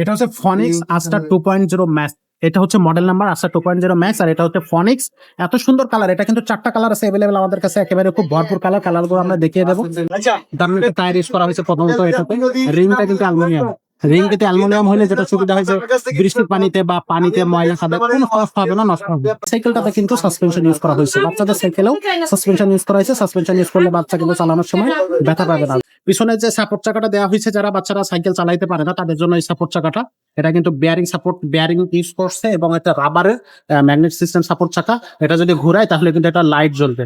এটা হচ্ছে Phoenix Aster two point zero max এটা হচ্ছে model number Aster two point zero max আর এটা হচ্ছে ফনিক্স এত সুন্দর কালার এটা কিন্তু চারটা কালার আছে অ্যাভেলেবেল আমাদের কাছে একেবারে খুব ভরপুর কালার কালারগুলো আমরা দেখিয়ে দেবো। দারুণ একটা টায়ার ইউজ করা হয়েছে প্রথমত এটাতে। রিংটা কিন্তু অ্যালুমিনিয়াম রিং অ্যালুমিনিয়াম হলে যেটা সুবিধা হয়েছে বৃষ্টির পানিতে বা পানিতে ময়লা খাবে কোনো কষ্ট হবে না নষ্ট হবে। সাইকেলটাতে কিন্তু সাসপেনশন ইউজ করা হয়েছে। বাচ্চাদের সাইকেলেও সাসপেনশন ইউজ করা হয়েছে সাসপেনশন ইউজ করলে বাচ্চা কিন্তু চালানোর সময় ব্যথা পাবে না। পিছনে যে সাপোর্ট চাকাটা দেওয়া হয়েছে যারা বাচ্চারা সাইকেল চালাইতে পারে না তাদের জন্য এই সাপোর্ট চাকাটা। এটা কিন্তু বেয়ারিং সাপোর্ট বেয়ারিং ইউজ করছে এবং এটা রাবারের ম্যাগনেট সিস্টেম সাপোর্ট চাকা। এটা যদি ঘুরায় তাহলে কিন্তু এটা লাইট জ্বলবে।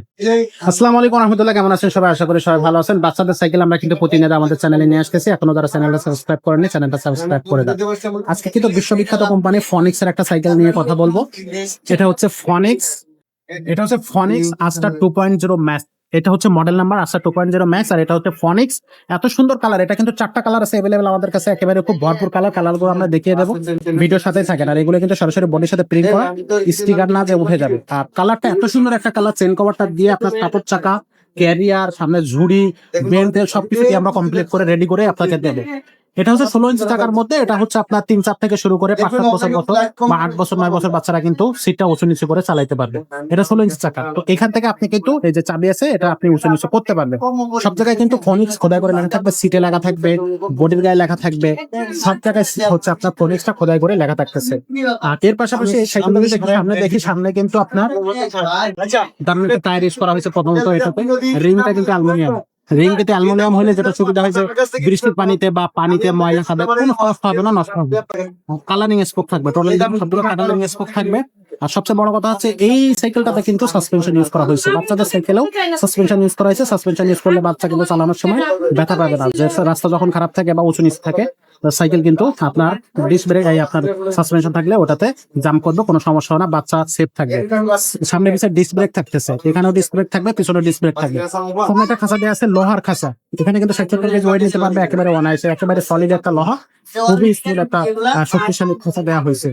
আসসালামু আলাইকুম রহমতুল্লাহ কেমন আছেন সবাই? আশা করি সবাই ভালো আছেন। বাচ্চাদের সাইকেল আমরা কিন্তু প্রতিনিয়ত আমাদের চ্যানেলে নিয়ে আসতেছি। এখনও যারা চ্যানেলটা সাবস্ক্রাইব করেনি চ্যানেলটা সাবস্ক্রাইব করে দেন। আজকে কিন্তু বিশ্ববিখ্যাত কোম্পানি ফনিক্স এর একটা সাইকেল নিয়ে কথা বলব। এটা হচ্ছে ফনিক্স এটা হচ্ছে Phoenix Aster two point zero max এটা হচ্ছে মডেল নাম্বার আসা টু পয়েন্ট জিরো ম্যাক্স আর এটা হচ্ছে ফনিক্স এত সুন্দর কালার এটা কিন্তু চারটা কালার আছে অ্যাভেলেবেল আমাদের কাছে। একেবারে খুব ভরপুর কালার কালারগুলো আমরা দেখিয়ে দেবো। ভিডিওর সাথে থাকেন। আর এগুলো কিন্তু সরাসরি বডির সাথে প্রিন্ট করা। স্টিকার না যে উঠে যাবে। আর কালারটা এত সুন্দর একটা কালার চেন কভারটা দিয়ে আপনার কাপড় চাকা ক্যারিয়ার সামনে ঝুড়ি বেন্ট সবকিছু দিয়ে আমরা কমপ্লিট করে রেডি করে আপনাকে দেবো। এটা হচ্ছে ষোলো ইঞ্চি টাকার মধ্যে এটা হচ্ছে আপনার তিন চার থেকে শুরু করে পাঁচ সাত বছর বছর বা আট বছর নয় বছর বাচ্চারা কিন্তু সিটটা উঁচু নিচু করে চালাইতে পারবে। এটা ষোলো ইঞ্চি চাকা। তো এখান থেকে আপনি কিন্তু এই যে চাবি আছে এটা আপনি উঁচু নিচু করতে পারবেন। সব জায়গায় কিন্তু ফোনিক্স খোদাই করে লেখা থাকবে সিটে লেখা থাকবে বডির গায়ে লেখা থাকবে সব জায়গায় হচ্ছে আপনার ফোনিক্সটা খোদাই করে লেখা থাকতেছে। আর এর পাশাপাশি সামনে দেখি সামনে কিন্তু আপনার দারুণ একটা টায়ার ইউজ করা হয়েছে প্রথমত এটাতে। রিংটা কিন্তু অ্যালুমিনিয়াম অ্যালুমিনিয়াম হলে যেটা সুবিধা বৃষ্টির পানিতে বা পানিতে ময়লা খাবে কোনো কষ্ট হবে না নষ্ট হবে। কালারিং স্পোক থাকবে টোটালি সবগুলো কালারিং স্পোক থাকবে। আর সবচেয়ে বড় কথা হচ্ছে এই সাইকেলটাতে কিন্তু সাসপেনশন ইউজ করা হয়েছে। বাচ্চাদের সাইকেলেও সাসপেনশন ইউজ করা হয়েছে। সাসপেনশন ইউজ করলে বাচ্চা কিন্তু চালানোর সময় ব্যথা পাবে না। যে রাস্তা যখন খারাপ থাকে বা উঁচু নিচ থাকে সাইকেল কিন্তু আপনার ডিস্ক ব্রেক আপনার সাসপেনশন থাকলে ওটাতে জাম করবে, কোনো সমস্যা হবে না, বাচ্চা সেফ থাকবে। সামনে পিছিয়ে ডিস্ক ব্রেক থাকতেছে, এখানেও ডিস্ক ব্রেক থাকবে পিছনে ডিস্ক ব্রেক থাকবে। সামনে একটা খাঁচা দেওয়া আছে, লোহার খাসা এখানে কিন্তু সাইকেল কেজি ওয়েট নিতে পারবে, একেবারে অনায়াসে একেবারে সলিড একটা লোহা, খুবই স্মুথ একটা শক্তিশালী খাঁচা দেওয়া হয়েছে।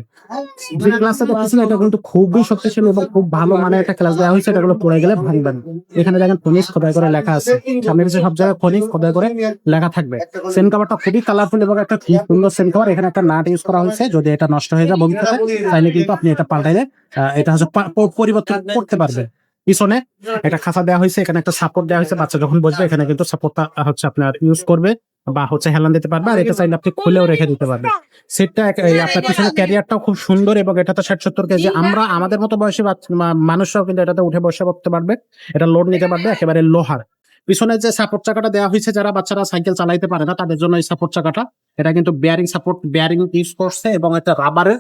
যে ক্লাসটা দেখতেছেন এটা কিন্তু খুবই শক্তিশালী এবং খুব ভালো মানের একটা ক্লাস দেওয়া হয়েছে, এটাগুলো পড়ে গেলে ভাঙবে না এখানে দেখেন খনিজ খোদাই করে লেখা আছে। সামনে পিছিয়ে সব জায়গায় খনিজ খোদাই করে লেখা থাকবে। সেন কাভারটা খুবই কালারফুল এবং একটা খুব সুন্দর সেন কাভার এখানে একটা নাট ইউজ করা হয়েছে, যদি এটা নষ্ট হয়ে যায় ভবিষ্যতে, তাহলে কিন্তু আপনি এটা পাল্টাইলে এটা হচ্ছে পরিবর্তন করতে পারবেন। পিছনে একটা খাঁচা দেওয়া হয়েছে, এখানে একটা সাপোর্ট দেওয়া হয়েছে, বাচ্চা যখন বসবে, এখানে কিন্তু সাপোর্টটা হচ্ছে আপনার ইউজ করবে বা হচ্ছে হেলান দিতে পারবে, আর এটা চাইলে আপনি খুলেও রেখে দিতে পারবেন। সেটটা আপনার পিছনে ক্যারিয়ারটাও খুব সুন্দর এবং এটা তো ষাট সত্তর কেজি, আমরা আমাদের মতো বয়সী মানুষরাও কিন্তু এটাতে উঠে বসে করতে পারবে, এটা লোড নিতে পারবে, একেবারে লোহার। পিছনে যে সাপোর্ট চাকাটা দেওয়া হয়েছে, যারা বাচ্চারা সাইকেল চালাইতে পারে না, তাদের জন্য এই সাপোর্ট চাকাটা, এটা কিন্তু বেয়ারিং সাপোর্ট বেয়ারিং ইউজ করছে এবং এটা রাবারের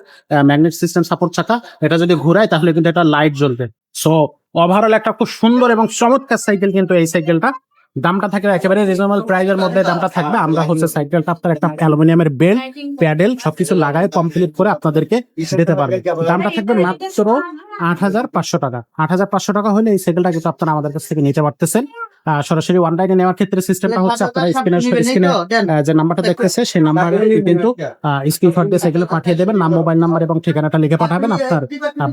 ম্যাগনেট সিস্টেম সাপোর্ট চাকা, এটা যদি ঘুরায়, তাহলে কিন্তু এটা লাইট জ্বলবে। সো ওভারঅল একটা খুব সুন্দর এবং চমৎকার সাইকেল কিন্তু এই সাইকেলটা দামটা থাকবে একেবারে রিজনেবল প্রাইজের মধ্যে দামটা থাকবে। আমরা হচ্ছে সাইকেলটা আপনার একটা অ্যালুমিনিয়ামের বেল্ট প্যাডেল সবকিছু লাগায় কমপ্লিট করে আপনাদেরকে দিতে পারবে। দামটা থাকবে মাত্র আট হাজার পাঁচশো টাকা। আট হাজার পাঁচশো টাকা হলে এই সাইকেলটা কিন্তু আপনারা আমাদের কাছ থেকে নিতে পারতেছেন। সরাসরি ওয়ান লাইনে নেওয়ার ক্ষেত্রে সিস্টেমটা হচ্ছে আপনারা স্ক্রিনে স্ক্রিনে যে নাম্বারটা দেখতেছে সেই নাম্বারে কিন্তু স্ক্রিনশট দিয়ে পাঠিয়ে দেবেন। নাম মোবাইল নাম্বার এবং ঠিকানাটা লিখে পাঠাবেন আপনার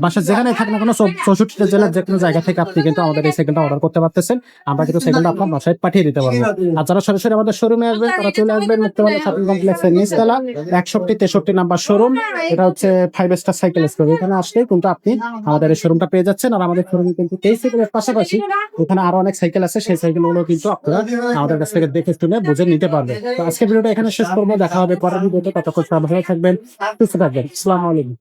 বাসায় যেখানে থাকেন না কোনো চৌষট্টিটা জেলার যে কোনো জায়গা থেকে আপনি কিন্তু আমাদের এই সাইকেলটা অর্ডার করতে পারতেছেন। আমরা কিন্তু সাইকেলটা আপনার বাসায় পাঠিয়ে দিতে পারব। আর যারা সরাসরি আমাদের শোরুমে আসবেন তারা চলে আসবেন মুক্তবালা শপিং কমপ্লেক্সের নিচতলা একষট্টি তেষট্টি নাম্বার শোরুম এটা হচ্ছে ফাইভ স্টার সাইকেল স্টোর এখানে আসলে কিন্তু আপনি আমাদের এই শোরুমটা পেয়ে যাচ্ছেন। আর আমাদের শোরুমে কিন্তু এই সাইকেলের পাশাপাশি এখানে আরও অনেক সাইকেল আছে। সেই সাইকেলগুলো কিন্তু আপনারা আমাদের কাছ থেকে দেখে শুনে বুঝে নিতে পারবেন। তো আজকের ভিডিওটা এখানে শেষ করব। দেখা হবে পরের ভিডিওতে। ততক্ষণ ভালো থাকবেন সুস্থ থাকবেন। আসসালামু আলাইকুম।